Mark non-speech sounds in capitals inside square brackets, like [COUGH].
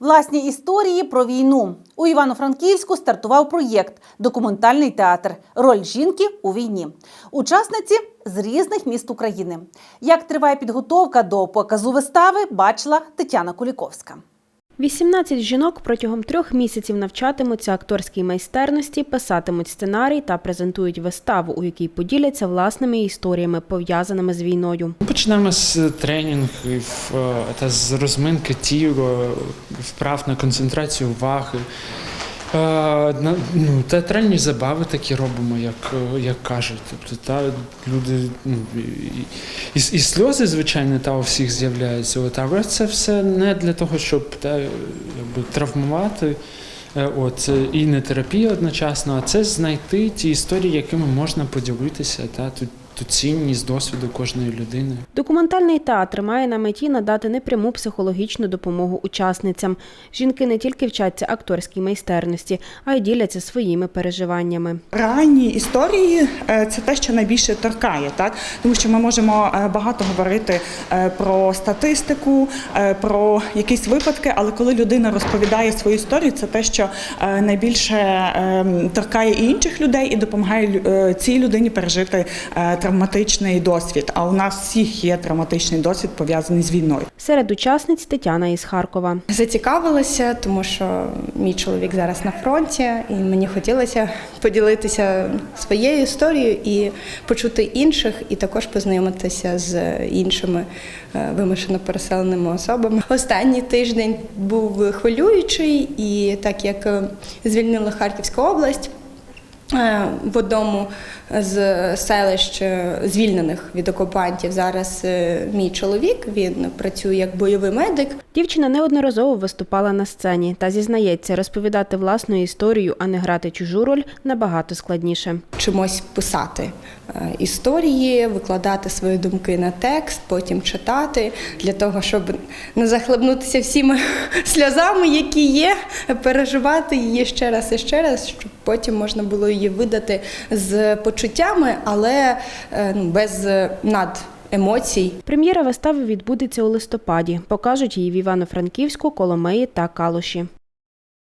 Власні історії про війну у Івано-Франківську стартував проєкт Документальний театр Роль жінки у війні. Учасниці з різних міст України. Як триває підготовка до показу вистави, бачила Тетяна Куліковська. 18 жінок протягом трьох місяців навчатимуться акторській майстерності, писатимуть сценарій та презентують виставу, у якій поділяться власними історіями, пов'язаними з війною. Почнемо з тренінгів е, та з розминки тіла, вправ на концентрацію уваги. Ну, театральні забави такі робимо, як, як кажуть. Тобто, та, люди, ну, і, і, сльози, звичайно, та у всіх з'являються. От, але це все не для того, щоб та, якби, травмувати. Е, От, і не терапія одночасно, а це знайти ті історії, якими можна поділитися, та, ту, ту цінність досвіду кожної людини. Документальний театр має на меті надати непряму психологічну допомогу учасницям. Жінки не тільки вчаться акторській майстерності, а й діляться своїми переживаннями. Реальні історії е, це те, що найбільше торкає, так тому що ми можемо е, багато говорити е, про статистику, про якісь випадки, але коли людина розповідає свою історію, це те, що найбільше е, торкає і інших людей і допомагає цій людині пережити травматичний досвід. А у нас всіх є травматичний досвід пов'язаний з війною. Серед учасниць Тетяна із Харкова. Зацікавилася, тому що мій чоловік зараз на фронті, і мені хотілося поділитися своєю історією і почути інших, і також познайомитися з іншими е, вимушено переселеними особами. Останній тиждень був хвилюючий, і так як е, звільнили Харківську область. Е, В одному з селищ е, звільнених від окупантів зараз е, мій чоловік. Він працює як бойовий медик. Дівчина неодноразово виступала на сцені та зізнається, розповідати власну історію, а не грати чужу роль набагато складніше. чимось писати історії, викладати свої думки на текст, потім читати для того, щоб не захлебнутися всіма [LAUGHS] сльозами, які є, переживати її ще раз і ще раз, щоб потім можна було її видати з почуттями, але е, ну, без над. Емоцій Прем'єра вистави відбудеться у листопаді. Покажуть її в Івано-Франківську, Коломиї та Калуші.